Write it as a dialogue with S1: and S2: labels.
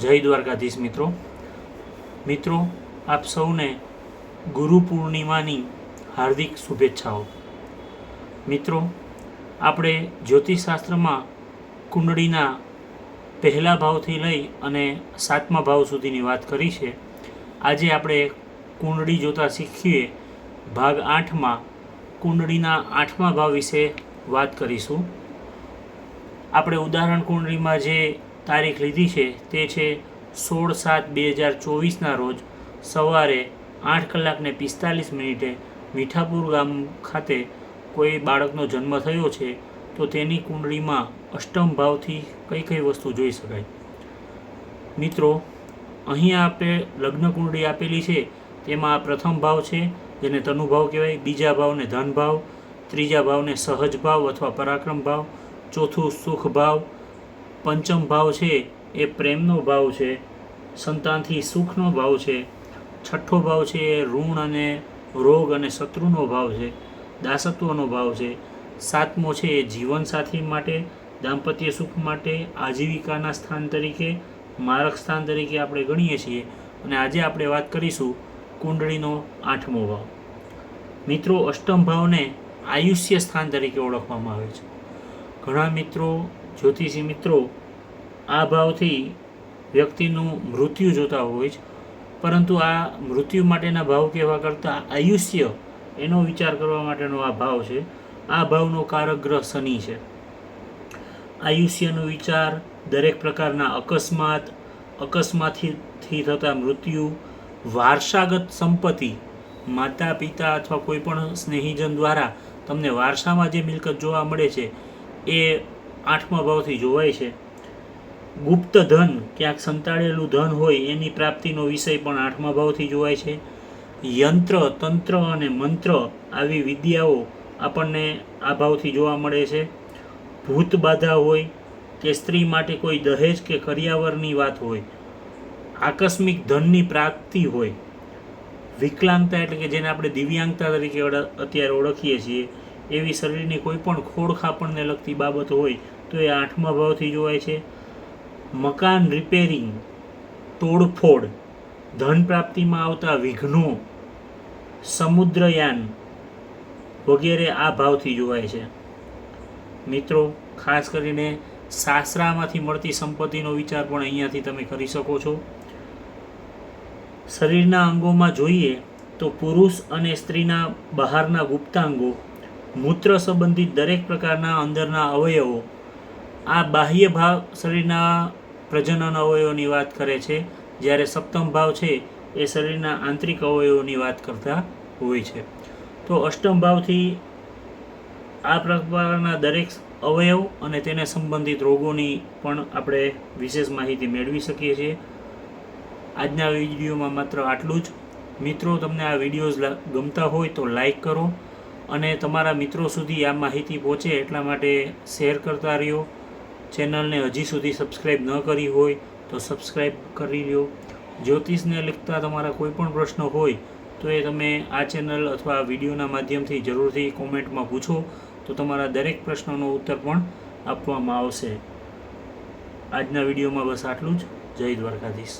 S1: જય દ્વારકાધીશ મિત્રો. મિત્રો, આપ સૌને ગુરુ પૂર્ણિમાની હાર્દિક શુભેચ્છાઓ. મિત્રો, આપણે જ્યોતિષશાસ્ત્રમાં કુંડળીના પહેલા ભાવથી લઈ અને સાતમા ભાવ સુધીની વાત કરી છે. આજે આપણે કુંડળી જોતા શીખીએ ભાગ આઠમાં કુંડળીના આઠમા ભાવ વિશે વાત કરીશું. આપણે ઉદાહરણ કુંડળીમાં જે તારીખ લીધી છે તે છે સોળ સાત બે હજાર ચોવીસના રોજ સવારે આઠ કલાકને પિસ્તાલીસ મિનિટે મીઠાપુર ગામ ખાતે કોઈ બાળકનો જન્મ થયો છે તો તેની કુંડળીમાં અષ્ટમ ભાવથી કઈ કઈ વસ્તુ જોઈ શકાય? મિત્રો, અહીં આપણે લગ્ન કુંડળી આપેલી છે, તેમાં આ પ્રથમ ભાવ છે, જેને તનુભાવ કહેવાય, બીજા ભાવને ધન ભાવ, ત્રીજા ભાવને સહજ ભાવ અથવા પરાક્રમ ભાવ, ચોથું સુખ ભાવ પંચમ ભાવ છે, એ પ્રેમનો ભાવ છે, સંતાનથી સુખનો ભાવ છે, છઠ્ઠો ભાવ છે, એ ઋણ અને રોગ અને શત્રુનો ભાવ છે, દાસત્વનો ભાવ છે, સાતમો છે, એ જીવનસાથી માટે, દાંપત્ય સુખ માટે, આજીવિકાના સ્થાન તરીકે, મારક સ્થાન તરીકે આપણે ગણીએ છીએ. અને આજે આપણે વાત કરીશું કુંડળીનો આઠમો ભાવ. મિત્રો, અષ્ટમ ભાવને આયુષ્ય સ્થાન તરીકે ઓળખવામાં આવે છે. ઘણા મિત્રો જ્યોતિષી મિત્રો આ ભાવથી વ્યક્તિનું મૃત્યુ જોતા હોય છે. પરંતુ આ મૃત્યુ માટેના ભાવ કહેવા કરતાં આયુષ્ય એનો વિચાર કરવા માટેનો આ ભાવ છે. આ ભાવનો કારક ગ્રહ શનિ છે. આયુષ્યનો વિચાર દરેક પ્રકારના અકસ્માત, અકસ્માતથી થતા મૃત્યુ, વારસાગત સંપત્તિ માતા પિતા અથવા કોઈ પણ સ્નેહીજન દ્વારા તમને વારસામાં જે મિલકત જોવા મળે છે, એ આઠમા ભાવથી જોવાય છે. ગુપ્ત ધન ક્યાંક સંતાડેલું ધન હોય, એની પ્રાપ્તિનો વિષય પણ આઠમા ભાવથી જોવાય છે. યંત્ર, તંત્ર અને મંત્ર આવી વિદ્યાઓ આપણને આ ભાવથી જોવા મળે છે. ભૂત બાધા હોય, કે સ્ત્રી માટે કોઈ દહેજ કે કરિયાવરની વાત હોય, આકસ્મિક ધનની પ્રાપ્તિ હોય, વિકલાંગતા એટલે કે જેને આપણે દિવ્યાંગતા તરીકે અત્યારે ઓળખીએ છીએ એવી શરીરની કોઈ પણ ખોડખાપણને લગતી બાબત હોય તો એ આઠમા ભાવથી જોવાય છે. મકાન રિપેરિંગ તોડફોડ, ધન પ્રાપ્તિમાં આવતા વિઘ્નો, સમુદ્રયાન વગેરે આ ભાવથી જોવાય છે. મિત્રો, ખાસ કરીને સાસરામાંથી મળતી સંપત્તિનો વિચાર પણ અહીંયાથી તમે કરી શકો છો. શરીરના અંગોમાં જોઈએ તો પુરુષ અને સ્ત્રીના બહારના ગુપ્તાંગો મૂત્ર સંબંધિત દરેક પ્રકારના અંદરના અવયવો આ બાહ્ય ભાવ શરીરના પ્રજનન અવયવોની વાત કરે છે. જ્યારે સપ્તમ ભાવ છે, એ શરીરના આંતરિક અવયવોની વાત કરતા હોય છે. તો અષ્ટમ ભાવથી આ પ્રકારના દરેક અવયવ અને તેને સંબંધિત રોગોની પણ આપણે વિશેષ માહિતી મેળવી શકીએ છીએ. આજના વિડીયોમાં માત્ર આટલું જ. મિત્રો, તમને આ વિડીયોઝ ગમતા હોય તો લાઈક કરો. અને તમારા મિત્રો સુધી આ માહિતી પહોંચે એટલા માટે શેર કરતા રહ્યો. ચેનલને હજી સુધી સબસ્ક્રાઈબ ન કરી હોય તો સબસ્ક્રાઈબ કરી લો જ્યોતિષને લગતા તમારા કોઈ પણ પ્રશ્ન હોય તો એ તમે આ ચેનલ અથવા વિડીયોના માધ્યમથી જરૂરથી કોમેન્ટમાં પૂછો. તો તમારા દરેક પ્રશ્નોનો ઉત્તર પણ આપવામાં આવશે. આજના વિડીયોમાં બસ આટલું જ. જય દ્વારકાધીશ.